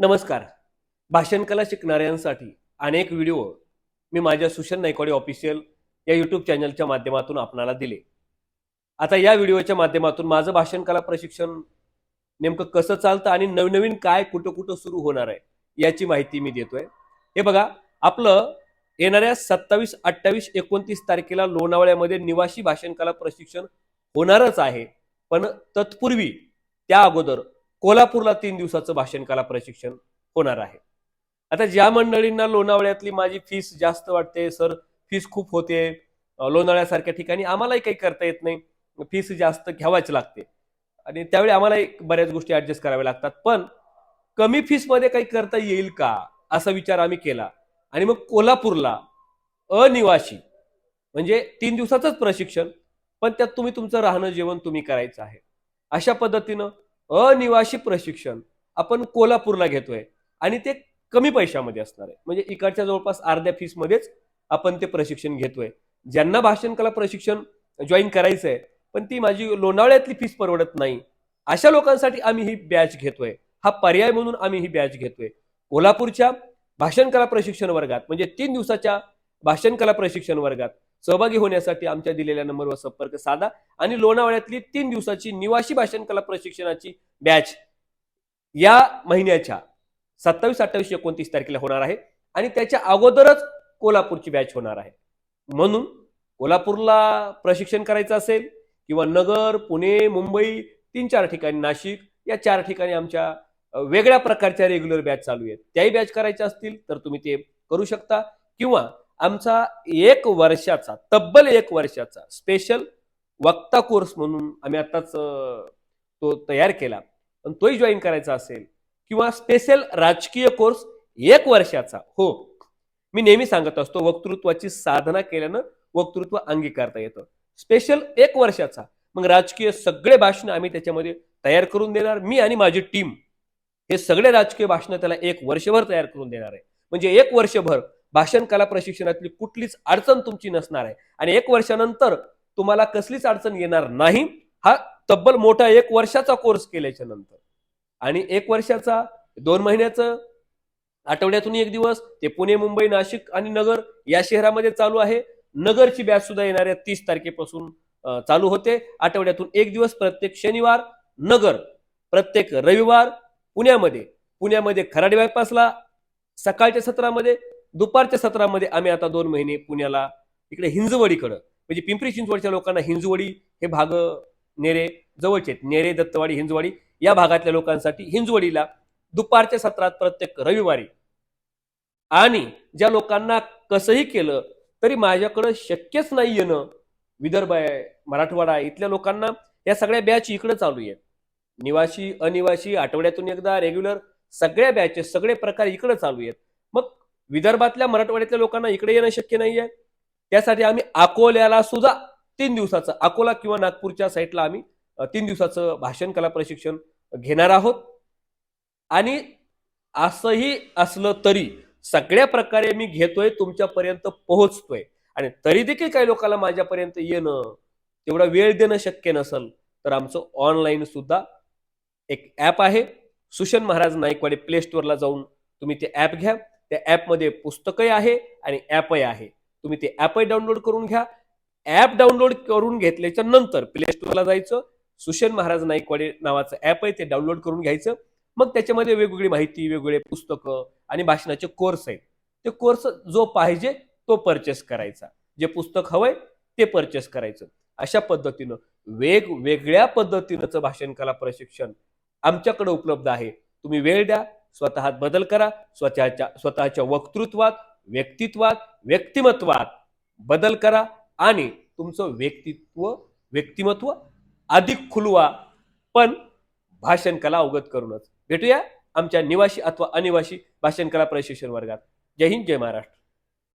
नमस्कार. भाषण कला शिकणाऱ्यांसाठी अनेक व्हिडिओ मी माझ्या सुशन नायकवाडी ऑफिशियल या यूट्यूब चॅनलच्या माध्यमातून आपणाला दिले. आता या व्हिडिओच्या माध्यमातून माझं भाषण कला प्रशिक्षण नेमकं कसं चालतं आणि नवनवीन काय कुठं कुठं सुरू होणार आहे याची माहिती मी देतोय. हे बघा आपलं येणाऱ्या सत्तावीस अठ्ठावीस एकोणतीस तारखेला लोणावळ्यामध्ये निवासी भाषण कला प्रशिक्षण होणारच आहे. पण तत्पूर्वी त्या अगोदर कोल्हापूरला तीन दिवसाचं भाषण कला प्रशिक्षण होणार आहे. आता ज्या मंडळींना लोणावळ्यातली माझी फीस जास्त वाटते सर फीस खूप होते. लोणावळ्यासारख्या ठिकाणी आम्हालाही काही करता येत नाही. फीस जास्त घ्यावाच लागते. आणि त्यावेळी आम्हाला बऱ्याच गोष्टी ऍडजस्ट कराव्या लागतात. पण कमी फीसमध्ये काही करता येईल का? असा विचार आम्ही केला. आणि मग कोल्हापूरला अनिवासी म्हणजे तीन दिवसाचंच प्रशिक्षण पण त्यात तुम्ही तुमचं राहणं जेवण तुम्ही करायचं आहे. अशा पद्धतीनं अनिवासी प्रशिक्षण आपण कोल्हापूरला घेतोय. आणि ते कमी पैशामध्ये असणार आहे. म्हणजे इकडच्या जवळपास अर्ध्या फीसमध्येच आपण ते प्रशिक्षण घेतोय. ज्यांना भाषण कला प्रशिक्षण जॉईन करायचं आहे पण ती माझी लोणावळ्यातली फीस परवडत नाही. अशा लोकांसाठी आम्ही ही बॅच घेतोय. हा पर्याय म्हणून आम्ही ही बॅच घेतोय. कोल्हापूरच्या भाषण कला प्रशिक्षण वर्गात म्हणजे तीन दिवसाच्या भाषण कला प्रशिक्षण वर्गात सहभागी होण्यासाठी आमच्या दिलेल्या नंबरवर संपर्क साधा आणि लोणावळ्यातली तीन दिवसाची निवासी भाषण कला प्रशिक्षणाची बॅच या महिन्याच्या सत्तावीस अठ्ठावीस एकोणतीस तारखेला होणार आहे आणि त्याच्या अगोदरच कोल्हापूरची बॅच होणार आहे. म्हणून कोल्हापूरला प्रशिक्षण करायचं असेल किंवा नगर पुणे मुंबई तीन चार ठिकाणी नाशिक या चार ठिकाणी आमच्या वेगळ्या प्रकारच्या रेग्युलर बॅच चालू आहेत. त्याही बॅच करायच्या असतील तर तुम्ही ते करू शकता किंवा आमचा एक वर्षाचा तब्बल एक वर्षाचा स्पेशल वक्ता कोर्स म्हणून आम्ही आताच तो तयार केला. पण तोही जॉईन करायचा असेल किंवा स्पेशल राजकीय कोर्स एक वर्षाचा हो. मी नेहमी सांगत असतो वक्तृत्वाची साधना केल्यानं वक्तृत्व अंगीकारता येतं. स्पेशल एक वर्षाचा मग राजकीय सगळे भाषण आम्ही त्याच्यामध्ये तयार करून देणार मी आणि माझी टीम हे सगळे राजकीय भाषणं त्याला एक वर्षभर तयार करून देणार आहे. म्हणजे एक वर्षभर भाषण कला प्रशिक्षणातली कुठलीच अडचण तुमची नसणार आहे. आणि एक वर्षानंतर तुम्हाला कसलीच अडचण येणार नाही. हा तब्बल मोठा एक वर्षाचा कोर्स केल्याच्यानंतर. आणि एक वर्षाचा दोन महिन्याचं आठवड्यातून एक दिवस ते पुणे मुंबई नाशिक आणि नगर या शहरामध्ये चालू आहे. नगरची बॅच सुद्धा येणाऱ्या तीस तारखेपासून चालू होते. आठवड्यातून एक दिवस प्रत्येक शनिवार नगर प्रत्येक रविवार पुण्यामध्ये. पुण्यामध्ये खराडी बायपासला सकाळच्या सत्रामध्ये दुपारच्या सत्रामध्ये आम्ही आता दोन महिने पुण्याला इकडे हिंजवडीकडं म्हणजे पिंपरी चिंचवडच्या लोकांना हिंजवडी हे भाग नेरे जवळचे आहेत. नेरे दत्तवाडी हिंजवाडी या भागातल्या लोकांसाठी हिंजवडीला दुपारच्या सत्रात प्रत्येक रविवारी. आणि ज्या लोकांना कसंही केलं तरी माझ्याकडं शक्यच नाही येणं. विदर्भ आहे मराठवाडा आहे इथल्या लोकांना या सगळ्या बॅच इकडे चालू आहेत. निवासी अनिवासी आठवड्यातून एकदा रेग्युलर सगळ्या बॅचेस सगळे प्रकार इकडे चालू आहेत. मग विदर्भातल्या मराठवाड्यातल्या लोकांना इकडे येणं शक्य नाहीये. त्यासाठी आम्ही अकोल्याला सुद्धा तीन दिवसाचं अकोला किंवा नागपूरच्या साईडला आम्ही तीन दिवसाचं भाषण कला प्रशिक्षण घेणार आहोत. आणि असंही असलं तरी सगळ्या प्रकारे मी घेतोय तुमच्यापर्यंत पोहोचतोय. आणि तरी देखील काही लोकांना माझ्यापर्यंत येणं तेवढा वेळ देणं शक्य नसेल तर आमचं ऑनलाईन सुद्धा एक ॲप आहे. सुशन महाराज नाईकवाडे प्ले स्टोअरला जाऊन तुम्ही ते ॲप घ्या. त्या ॲपमध्ये पुस्तकही आहे आणि ॲपही आहे. तुम्ही ते ॲपही डाउनलोड करून घ्या. ॲप डाउनलोड करून घेतल्याच्या नंतर प्ले स्टोअरला जायचं. सुशन महाराज नाईकवाडे नावाचं ॲप आहे ते डाउनलोड करून घ्यायचं. मग त्याच्यामध्ये वेगवेगळी माहिती वेगवेगळे पुस्तकं आणि भाषणाचे कोर्स आहेत. ते कोर्स जो पाहिजे तो परचेस करायचा. जे पुस्तक हवंय ते परचेस करायचं. अशा पद्धतीनं वेगवेगळ्या पद्धतीनंचं भाषण कला प्रशिक्षण आमच्याकडे उपलब्ध आहे. तुम्ही वेळ द्या. स्वतःत बदल करा स्वतःच्या स्वतःच्या वक्तृत्वात व्यक्तित्वात व्यक्तिमत्वात बदल करा आणि तुमचं व्यक्तित्व व्यक्तिमत्व अधिक खुलवा. पण भाषण कला अवगत करूनच. भेटूया आमच्या निवासी अथवा अनिवासी भाषण कला प्रशिक्षण वर्गात. जय हिंद जय महाराष्ट्र.